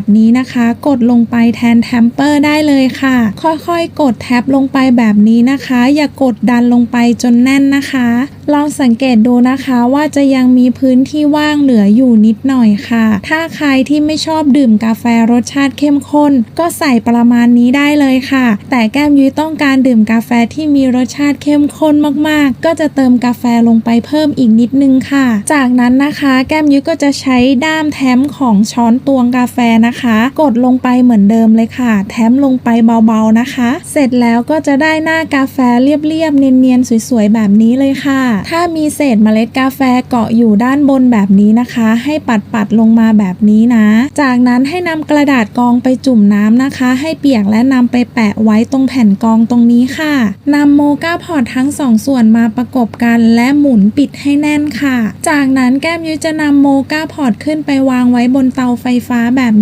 แบบนี้นะคะ กดลงไปแทนแทมเปอร์ได้เลยค่ะ ค่อยๆ กดแท็บลงไปแบบนี้นะคะ อย่ากดดันลงไปจนแน่นนะคะ ลองสังเกตดูนะคะว่าจะยังมีพื้นที่ว่างเหลืออยู่นิดหน่อยค่ะ ถ้าใครที่ไม่ชอบดื่มกาแฟรสชาติเข้มข้น ก็ใส่ประมาณนี้ได้เลยค่ะ แต่แก้มยุ้ยต้องการดื่มกาแฟที่มีรสชาติเข้มข้นมากๆ ก็จะเติมกาแฟลงไปเพิ่มอีกนิดนึงค่ะ จากนั้นนะคะ แก้มยุ้ยก็จะใช้ด้ามแท้มของช้อนตวงกาแฟนะคะกดลงไปเหมือนเดิมเลยค่ะแท้มลงไปเบาๆนะคะ เสร็จแล้วก็จะได้หน้ากาแฟเรียบๆเนียนๆสวยๆแบบนี้เลยค่ะ ถ้ามีเศษเมล็ดกาแฟเกาะอยู่ด้านบนแบบนี้นะคะ ให้ปัดๆลงมาแบบนี้นะ จากนั้นให้นำกระดาษกองไปจุ่มน้ำนะคะ ให้เปียกและนำไปแปะไว้ตรงแผ่นกองตรงนี้ค่ะนำโมกาพอร์ตทั้งสองส่วนมาประกบกันและหมุนปิดให้แน่นค่ะ จากนั้นแก้มยุ้ยจะนำโมกาพอร์ตขึ้นไปวางไว้บนเตาไฟฟ้าแบบ